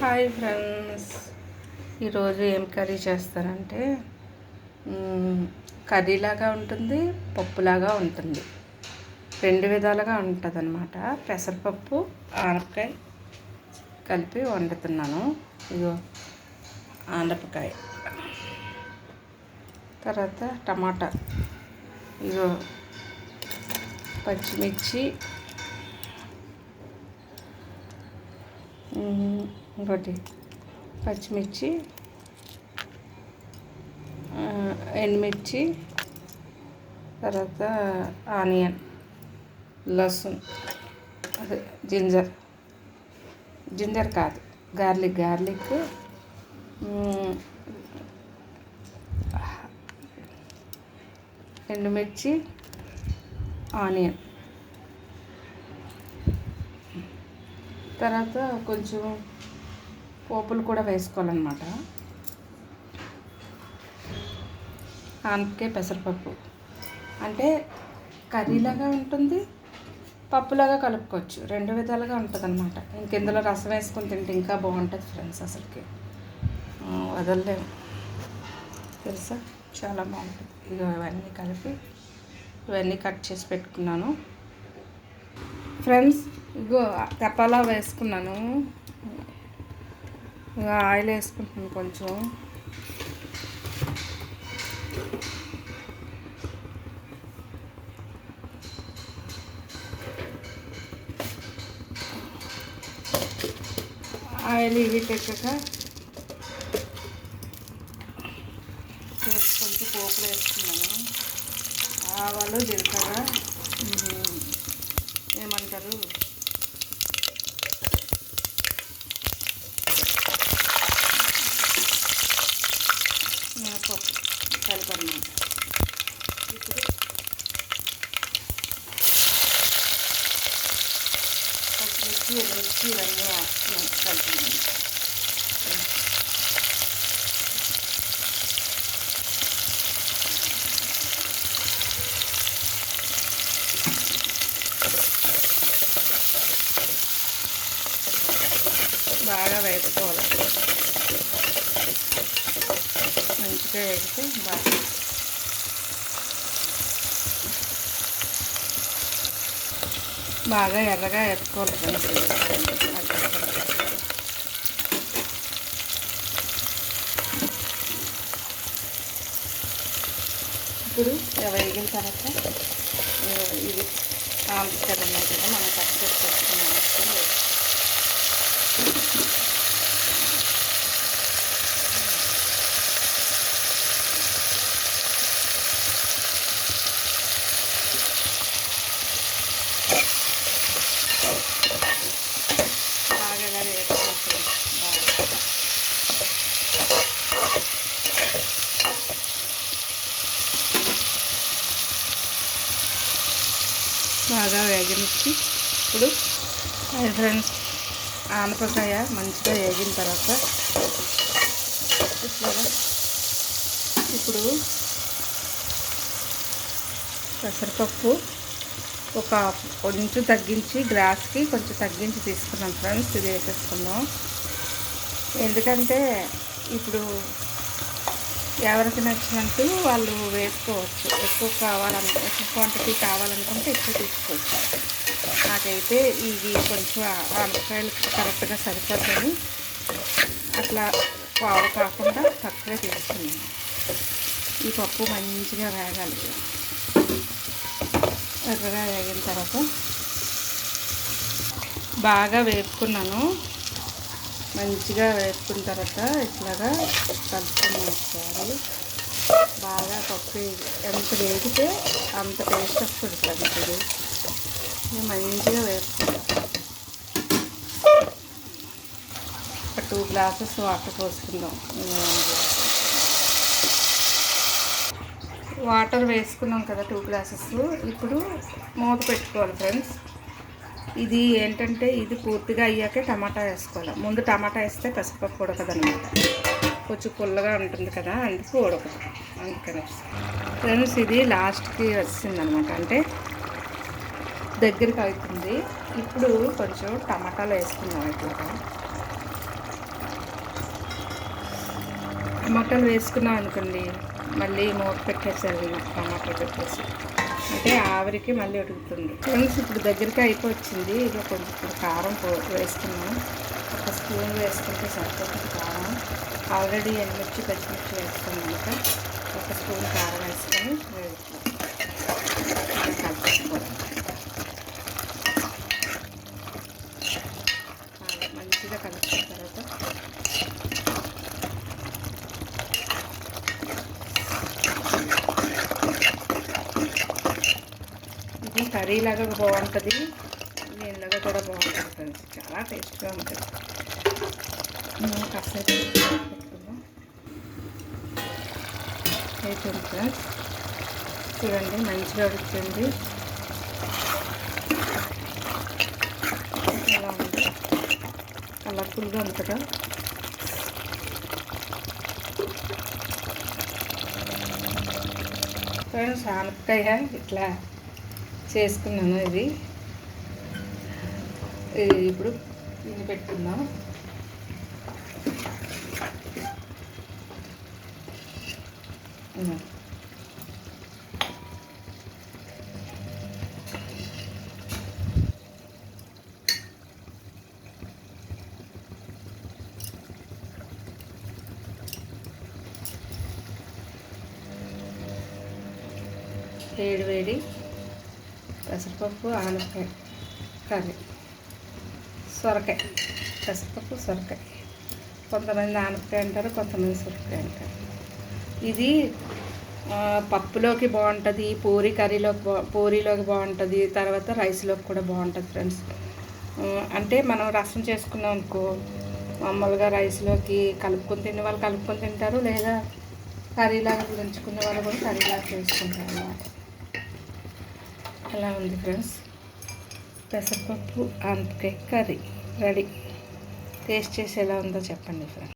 Hi friends ఈరోజు ఏం curry చేస్తానంటే కర్రీలాగా ఉంటుంది పప్పులాగా ఉంటుంది. రెండు విధాలుగా ఉంటుంది అనమాట పెసరపప్పు ఆనపకాయ కలిపి వండుతున్నాను. ఇదిగో ఆనపకాయ. తర్వాత టమాటా. ఇగో పచ్చిమిర్చి. ఇంకోటి పచ్చిమిర్చి ఎండుమిర్చి తర్వాత ఆనియన్ లసన్ అదే జింజర్. జింజర్ కాదు గార్లిక్ గార్లిక్ ఎండుమిర్చి ఆనియన్. తర్వాత కొంచెం పోపులు కూడా వేసుకోవాలన్నమాట. ఆనపకాయ పెసరపప్పు. అంటే కర్రీలాగా ఉంటుంది పప్పులాగా కలుపుకోవచ్చు. రెండు విధాలుగా ఉంటుంది అనమాట ఇంకెందులో రసం వేసుకొని తింటే ఇంకా బాగుంటుంది ఫ్రెండ్స్ అసలుకి. వదలలేము తెలుసా? చాలా బాగుంటుంది. ఇక ఇవన్నీ కలిపి ఇవన్నీ కట్ చేసి పెట్టుకున్నాను. ఫ్రెండ్స్ ఇగో తపాలా వేసుకున్నాను. ఇక ఆయిల్ వేసుకుంటున్నాను కొంచెం. ఆయిల్ ఇవి పెట్టాక కొంచెం పోపులు వేసుకున్నాను. ఆవాలు జీలకర్ర ఏమంటారు? మినపప్పు కలిపన్నమాట ఇప్పుడు పచ్చిమిర్చి ఎనిమిర్చి ఇవన్నీ వేస్తున్నాం కలిపి బాగా వేసుకోవాలి మంచిగా వేగితే బాగా బాగా ఎర్రగా వేసుకోవాలి ఇప్పుడు వేగిన తర్వాత ఇది ఆంధ్ర కదా మనం కట్ చేసుకోవచ్చు బాగా వేగనిచ్చి ఇప్పుడు ఫ్రెండ్స్ ఆనపకాయ మంచిగా వేగిన తర్వాత ఇట్లాగా ఇప్పుడు పెసరపప్పు ఒక కొంచెం తగ్గించి గ్లాస్కి కొంచెం తగ్గించి తీసుకున్నాం ఫ్రెండ్స్ ఇది వేసేసుకున్నాం ఎందుకంటే ఇప్పుడు ఎవరికి నచ్చినట్టు వాళ్ళు వేసుకోవచ్చు. ఎక్కువ కావాలంటే ఎక్కువ క్వాంటిటీ కావాలనుకుంటే ఎక్కువ తీసుకోవచ్చు. నాకైతే ఇది కొంచెం ఆనపకాయలు కరెక్ట్గా సరిపోతుంది. అట్లా పావు కాకుండా తక్కువే తీసుకున్నాను. ఈ పప్పు మంచిగా వేగాలి. ఎర్రగా వేగిన తర్వాత బాగా వేపుకున్నాను. మంచిగా వేసుకున్న తర్వాత ఇట్లాగా కలుపుకుని ఒకసారి బాగా పప్పు ఎంత వేగితే అంత టేస్ట్ వస్తుంది ఫ్రెండ్స్ ఇది. మంచిగా వేసుకుంటాం ఒక టూ గ్లాసెస్ వాటర్ పోసుకుందాం. వాటర్ వేసుకున్నాం కదా టూ గ్లాసెస్. ఇప్పుడు మూత పెట్టుకోవాలి ఫ్రెండ్స్. ఇది ఏంటంటే ఇది పూర్తిగా అయ్యాకే టమాటా వేసుకోవాలి. ముందు టమాటా వేస్తే పసుపప్పు కూడా కదనమాట కొంచెం పుల్లగా ఉంటుంది కదా అందుకు ఉడకదు అందుకని. ఫ్రెండ్స్ ఇది లాస్ట్కి వచ్చింది అనమాట అంటే దగ్గరికి అవుతుంది. ఇప్పుడు కొంచెం టమాటాలు వేసుకున్నాం ఇక్కడ టమాటాలు వేసుకున్నాం అనుకోండి మళ్ళీ మూత పెట్టేసారు టమాటాలు పెట్టేసి. అంటే ఆవిరికి మళ్ళీ ఉడుకుతుంది ఫ్రెండ్స్ ఇప్పుడు దగ్గరికి అయిపోయింది ఇక కొంచెం ఇప్పుడు కారం పో వేస్తున్నాం ఒక స్పూన్ వేసుకుంటే సరిపోతుంది కారం. ఆల్రెడీ ఎండుమిర్చి పచ్చిమిర్చి వేసుకున్నాక ఒక స్పూన్ కారం వేసుకొని వేస్తాం కలుపుకోవాలి మంచిగా కలుపుకోవాలి. కర్రీ లాగా బాగుంటుంది. దీనిలాగా కూడా బాగుంటుంది. ఫ్రెండ్స్ చాలా టేస్ట్గా ఉంటుంది. కాసేపు పెట్టుకుందాం. అయిపోయింది ఫ్రెండ్స్ చూడండి మంచిగా వచ్చింది ఉంది? కలర్ఫుల్గా ఉంటుందా ఫ్రెండ్స్ ఆనపకాయ ఇట్లా. చేసుకున్నాను ఇది. ఇప్పుడు ఇది పెట్టుకుందాం. వేడి వేడి. పెసరపప్పు ఆనపకాయ కర్రీ. సొరకాయ పెసరపప్పు సొరకాయ. కొంతమంది ఆనపకాయ అంటారు కొంతమంది సొరకాయ అంటారు. ఇది పప్పులోకి బాగుంటుంది పూరి కర్రీలోకి బా పూరీలోకి బాగుంటుంది తర్వాత రైస్లోకి కూడా బాగుంటుంది ఫ్రెండ్స్. అంటే మనం రసం చేసుకున్నాం అనుకో మామూలుగా రైస్లోకి కలుపుకొని తినే వాళ్ళు కలుపుకొని తింటారు లేదా కర్రీలాగా దంచుకునే వాళ్ళు కూడా కర్రీలాగా చేసుకుంటారు అన్నమాట. ఎలా ఉంది ఫ్రెండ్స్? పెసరపప్పు ఆనపకాయ కర్రీ రెడీ. టేస్ట్ చేసి ఎలా ఉందో చెప్పండి ఫ్రెండ్స్.